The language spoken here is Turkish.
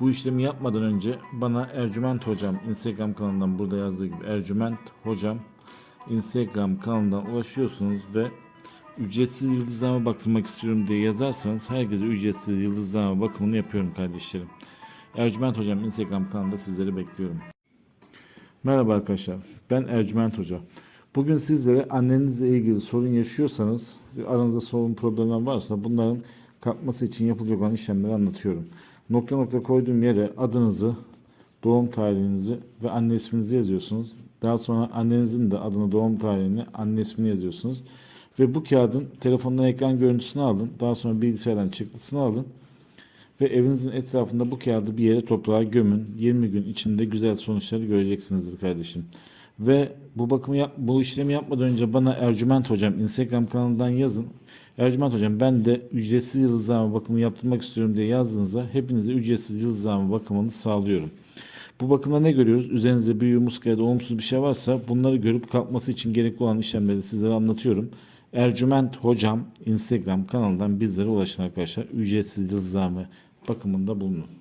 bu işlemi yapmadan önce bana Ercüment Hocam Instagram kanalından burada yazdığı gibi Ercüment Hocam Instagram kanalından ulaşıyorsunuz ve ücretsiz yıldızlama baktırmak istiyorum diye yazarsanız herkese ücretsiz yıldızlama bakımını yapıyorum kardeşlerim. Ercüment Hocam Instagram kanalında sizleri bekliyorum. Merhaba arkadaşlar. Ben Ercüment Hoca. Bugün sizlere annenizle ilgili sorun yaşıyorsanız, aranızda sorun problemler varsa bunların kalkması için yapılacak olan işlemleri anlatıyorum. Nokta nokta koyduğum yere adınızı, doğum tarihinizi ve anne isminizi yazıyorsunuz. Daha sonra annenizin de adını, doğum tarihini, anne ismini yazıyorsunuz. Ve bu kağıdın telefondan ekran görüntüsünü alın. Daha sonra bilgisayardan çıktısını alın. Ve evinizin etrafında bu kağıdı bir yere toprağa gömün. 20 gün içinde güzel sonuçları göreceksinizdir kardeşim. Ve bu bakımı yap, bu işlemi yapmadan önce bana Ercüment Hocam Instagram kanalından yazın. Ercüment Hocam ben de ücretsiz yıldızlama bakımı yaptırmak istiyorum diye yazdığınızda hepinize ücretsiz yıldızlama bakımını sağlıyorum. Bu bakımda ne görüyoruz? Üzerinizde büyü, muska ya da olumsuz bir şey varsa bunları görüp kalkması için gerekli olan işlemleri sizlere anlatıyorum. Ercüment Hocam Instagram kanalından bizlere ulaşın arkadaşlar. Ücretsiz yıldızlama bakımında bulunun.